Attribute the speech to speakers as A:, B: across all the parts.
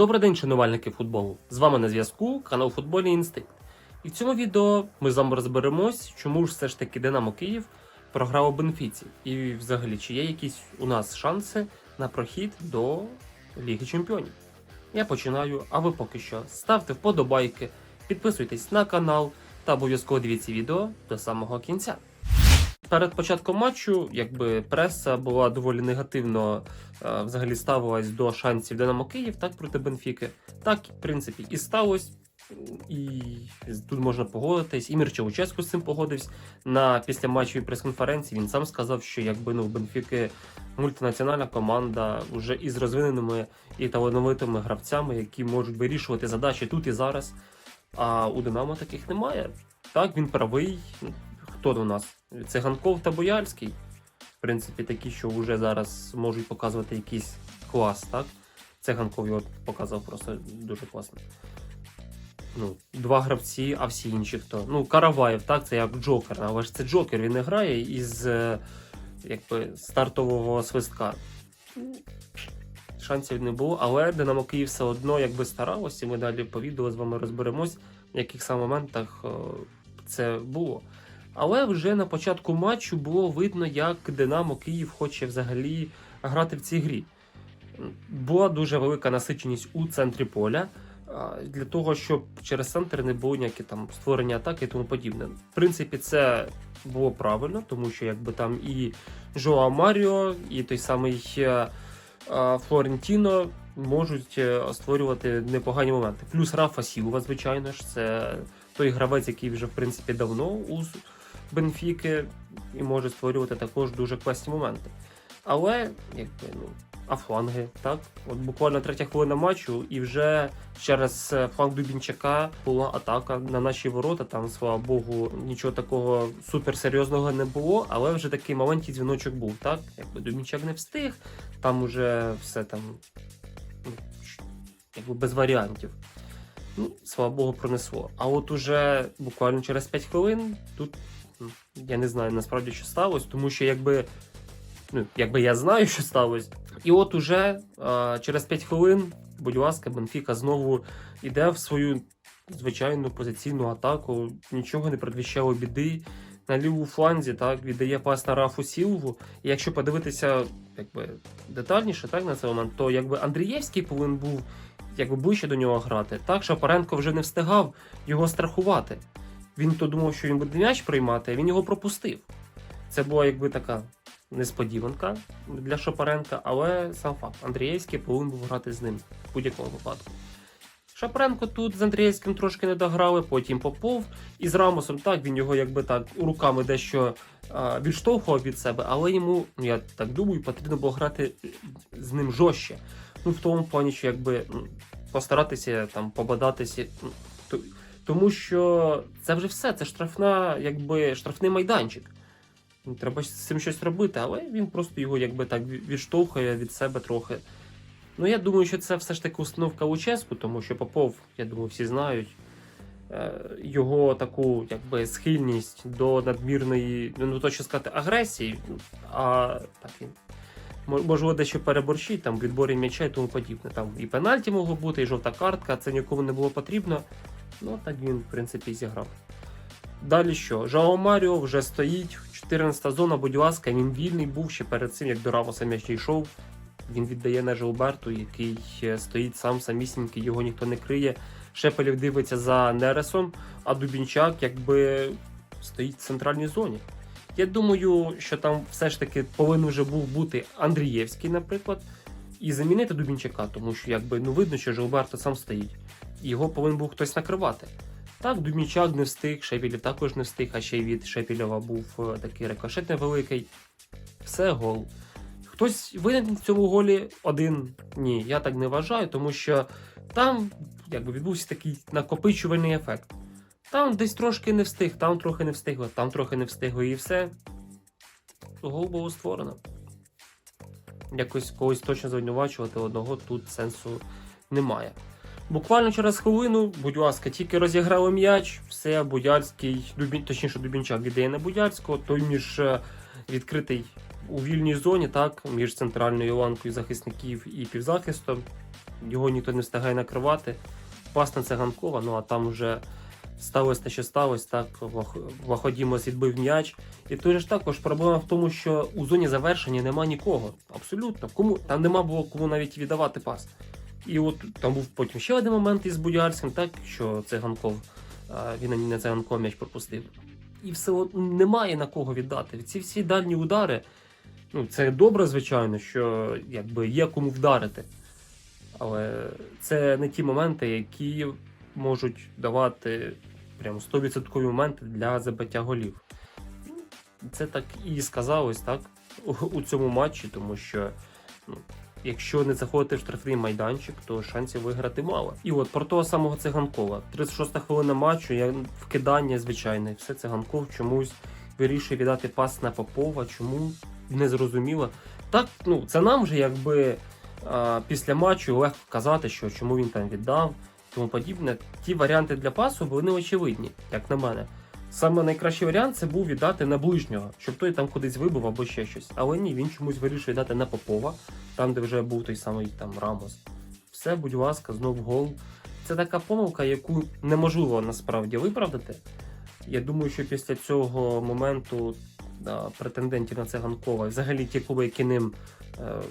A: Добрий день, шанувальники футболу. З вами на зв'язку канал Футбольний Інстинкт. І в цьому відео ми з вами розберемось, чому ж все ж таки Динамо Київ програв у Бенфіці. І взагалі, чи є якісь у нас шанси на прохід до Ліги Чемпіонів. Я починаю, а ви поки що ставте вподобайки, підписуйтесь на канал та обов'язково дивіться відео до самого кінця. Перед початком матчу, якби преса була доволі негативно е, взагалі ставилась до шансів Динамо Київ так проти Бенфіки. Так, в принципі, і сталося. І тут можна погодитись. І Мірчевуческу з цим погодився. На після матчовій прес-конференції він сам сказав, що якби ну в Бенфіки мультинаціональна команда вже із розвиненими і талановитими гравцями, які можуть вирішувати задачі тут і зараз. А у Динамо таких немає. Так, він правий. Хто у нас? Циганков та Бояльський. В принципі, такі, що вже зараз можуть показувати якийсь клас, так? Циганков його показав просто дуже класно. Ну, два гравці, а всі інші хто. Ну, Караваєв, так, це як Джокер, але ж це Джокер, він не грає із е, якби, стартового свистка. Шансів не було, але Динамо Київ все одно якби старалося, ми далі по відео з вами розберемось, в яких саме моментах е, це було. Але вже на початку матчу було видно, як Динамо Київ хоче взагалі грати в цій грі. Була дуже велика насиченість у центрі поля для того, щоб через центр не було ніякі там створення атаки і тому подібне. В принципі, це було правильно, тому що якби там і Жоа Маріо, і той самий е, Флорентіно можуть е, створювати непогані моменти. Плюс Рафа Сілва, звичайно ж, це той гравець, який вже в принципі давно у Бенфіки і може створювати також дуже класні моменти. Але, якби, ну, а фланги, так? От буквально третя хвилина матчу, і вже через е, фланг Дубінчака була атака на наші ворота. Там, слава Богу, нічого такого суперсерйозного не було, але вже такий маленький дзвіночок був, так? Якби Дубінчак не встиг, там уже все там ну, якби без варіантів. Ну, слава Богу, пронесло. А от уже буквально через 5 хвилин тут я не знаю насправді, що сталося, тому що якби, ну, якби я знаю, що сталося. І от уже а, через 5 хвилин, будь ласка, Бенфіка знову йде в свою звичайну позиційну атаку, нічого не предвіщало біди. На ліву фланзі так віддає пас на Рафу Сілву. І якщо подивитися якби, детальніше так, на цей момент, то якби Андрієвський повинен був якби ближче до нього грати. Так, Шапаренко вже не встигав його страхувати. Він то думав, що він буде м'яч приймати, а він його пропустив. Це була якби така несподіванка для Шапаренка, але сам факт, Андрієвський повинен був грати з ним в будь-якому випадку. Шапаренко тут з Андрієвським трошки не дограли, потім Попов і з Рамосом так він його якби так руками дещо а, відштовхував від себе, але йому, ну я так думаю, потрібно було грати з ним жорстче. Ну, в тому плані, що якби постаратися там побадатися. Тому що це вже все, це штрафна, якби штрафний майданчик. Ну, Треба з цим щось робити, але він просто його якби так відштовхує від себе трохи. Ну, я думаю, що це все ж таки установка Луческу, тому що Попов, я думаю, всі знають е, його таку якби схильність до надмірної, ну не то що сказати, агресії, а так він мо- можливо дещо переборщить там відборі м'яча і тому подібне. Там і пенальті могло бути, і жовта картка, це нікому не було потрібно. Ну так він, в принципі, зіграв. Далі що? Жао Маріо вже стоїть, 14 зона, будь ласка, він вільний був ще перед цим, як до Рамоса м'яч йшов. Він віддає на Жилберту, який е, стоїть сам самісінький, його ніхто не криє. Шепелів дивиться за Нересом, а Дубінчак якби стоїть в центральній зоні. Я думаю, що там все ж таки повинен вже був бути Андрієвський, наприклад, і замінити Дубінчака, тому що якби ну видно, що Жилберто сам стоїть. Його повинен був хтось накривати. Так, Дубінчак не встиг, Шепілів також не встиг, а ще й від Шепілєва був е, такий рикошет невеликий. Все гол. Хтось винен в цьому голі один. Ні, я так не вважаю, тому що там якби відбувся такий накопичувальний ефект. Там десь трошки не встиг, там трохи не встигло, там трохи не встигло і все. Гол було створено. Якось когось точно звинувачувати одного тут сенсу немає. Буквально через хвилину, будь ласка, тільки розіграли м'яч, все, Будяльський, Дубін, точніше Дубінчак віддає на Будяльського, той між е, відкритий у вільній зоні, так, між центральною ланкою захисників і півзахистом. його ніхто не встигає накривати. Пас на циганкова, ну а там вже сталося те, що сталося, так Ваходімос відбив м'яч. І же ж також проблема в тому, що у зоні завершення нема нікого. Абсолютно. Кому там нема було кому навіть віддавати пас. І от там був потім ще один момент із Будіарським, так що циганков, а, він не циганков м'яч пропустив. І все одно немає на кого віддати. Ці всі дальні удари. Ну, це добре, звичайно, що якби є кому вдарити. Але це не ті моменти, які можуть давати прям 100% моменти для забиття голів. Це так і сказалось, так, у цьому матчі, тому що ну, якщо не заходити в штрафний майданчик, то шансів виграти мало. І от про того самого циганкова. 36-та хвилина матчу, я вкидання звичайне, все циганков чомусь вирішує віддати пас на Попова. Чому не зрозуміло. Так, ну це нам вже якби а, після матчу легко казати, що чому він там віддав, тому подібне. Ті варіанти для пасу вони очевидні, як на мене. Саме найкращий варіант це був віддати на ближнього, щоб той там кудись вибив або ще щось. Але ні, він чомусь вирішує дати на Попова, там, де вже був той самий там Рамос. Все, будь ласка, знов гол. Це така помилка, яку неможливо насправді виправдати. Я думаю, що після цього моменту да, претендентів на циганкова, і взагалі ті клуби, які ним е,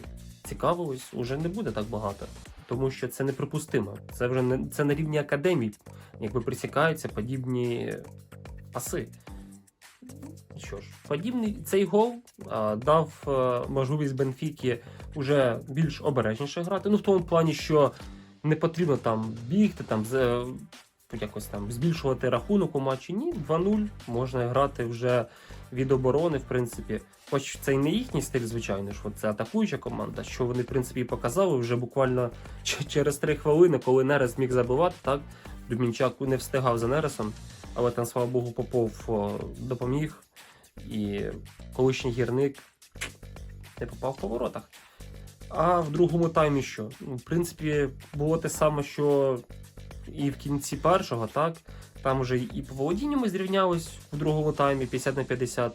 A: цікавились, уже не буде так багато. Тому що це неприпустимо. Це вже не це на рівні академій, якби присікаються подібні паси. Що ж, подібний цей гол а, дав е, можливість Бенфіки вже більш обережніше грати. Ну, в тому плані, що не потрібно там бігти, там з, е, якось там збільшувати рахунок у матчі. Ні, 2-0 можна грати вже від оборони, в принципі. Хоч це й не їхній стиль, звичайно ж, це атакуюча команда, що вони, в принципі, і показали вже буквально через три хвилини, коли Нерес міг забивати, так, Дубінчак не встигав за Нересом, але там, слава Богу, Попов допоміг. І колишній гірник не попав по воротах. А в другому таймі що? Ну, в принципі, було те саме, що і в кінці першого, так? Там вже і по володінню ми зрівнялись в другому таймі 50 на 50.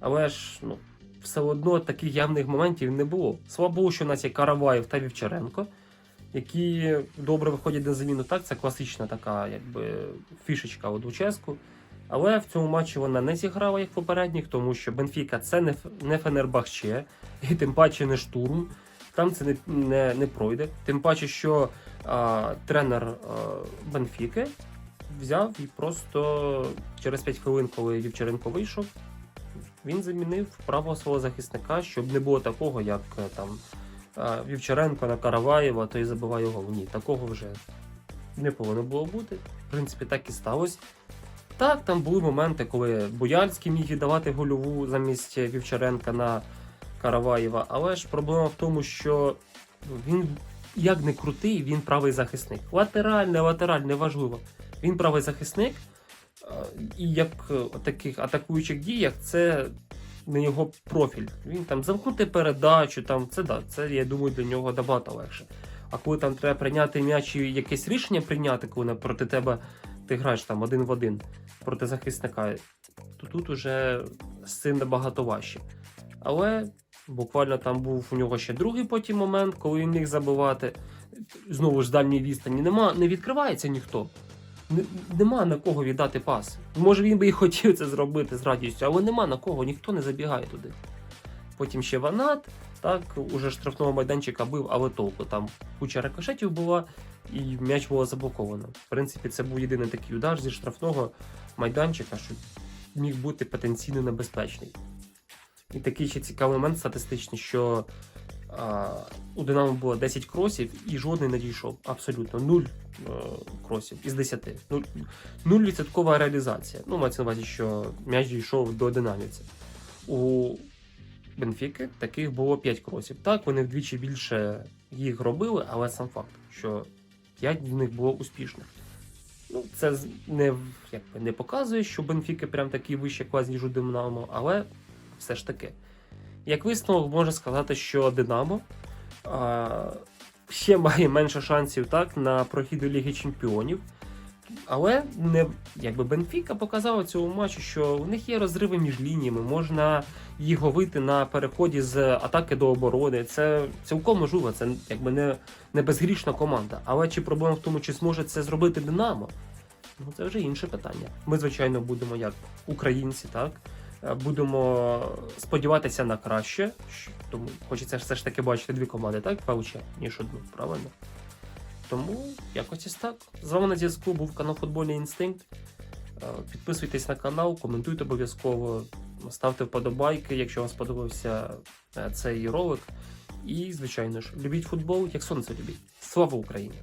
A: Але ж ну, все одно таких явних моментів не було. Слава Богу, що у нас є Караваєв та Вівчаренко, які добре виходять на заміну. Так, це класична така якби, фішечка у Луческу. Але в цьому матчі вона не зіграла як попередніх, тому що Бенфіка це не, не Фенербахче, і тим паче не штурм. Там це не, не, не пройде. Тим паче, що а, тренер а, Бенфіки взяв і просто через 5 хвилин, коли Вівчаренко вийшов, він замінив правого свого захисника, щоб не було такого, як е, там Вівчаренко на Караваєва, то і забиває гол. Ні, такого вже не повинно було бути. В принципі, так і сталося. Так, там були моменти, коли Бояльський міг віддавати гольову замість Вівчаренка на Караваєва, але ж проблема в тому, що він як не крутий, він правий захисник. Латераль, не латераль, неважливо. Він правий захисник, і як е, таких атакуючих діях це не його профіль. Він там замкнути передачу, там це да, це я думаю для нього набагато легше. А коли там треба прийняти м'яч і якесь рішення прийняти, коли на- проти тебе ти граєш там один в один проти захисника, то тут уже з цим набагато важче. Але буквально там був у нього ще другий потім момент, коли він міг забивати. Знову ж з дальньої відстані нема, не відкривається ніхто. Нема на кого віддати пас. Може він би і хотів це зробити з радістю, але нема на кого, ніхто не забігає туди. Потім ще Ванат, так, уже штрафного майданчика бив, але толку. Там куча рикошетів була, і м'яч було заблоковано. В принципі, це був єдиний такий удар зі штрафного майданчика, що міг бути потенційно небезпечний. І такий ще цікавий момент статистичний, що у Динамо було 10 кросів і жодний не дійшов. Абсолютно нуль е, кросів із 10. Нуль, нуль відсоткова реалізація. Ну, мається на увазі, що м'яч дійшов до динамівця. У Бенфіки таких було 5 кросів. Так, вони вдвічі більше їх робили, але сам факт, що 5 з них було успішних. Ну, це не, в- якби, не показує, що Бенфіки прям такий вищий клас, ніж у Динамо, але все ж таки. Як висновок, можна сказати, що Динамо а, ще має менше шансів так, на прохід до Ліги Чемпіонів. Але не якби Бенфіка показала цьому матчі, що у них є розриви між лініями, можна їх ловити на переході з атаки до оборони. Це цілком можливо, це якби не, не безгрішна команда. Але чи проблема в тому, чи зможе це зробити Динамо? Ну це вже інше питання. Ми, звичайно, будемо як українці, так будемо сподіватися на краще. Тому хочеться все ж таки бачити дві команди, так, Пауча, ніж одну, правильно? Тому якось ось так. З вами на зв'язку був канал Футбольний Інстинкт. Е, Підписуйтесь на канал, коментуйте обов'язково, ставте вподобайки, якщо вам сподобався е, цей ролик. І, звичайно ж, любіть футбол, як сонце любіть. Слава Україні!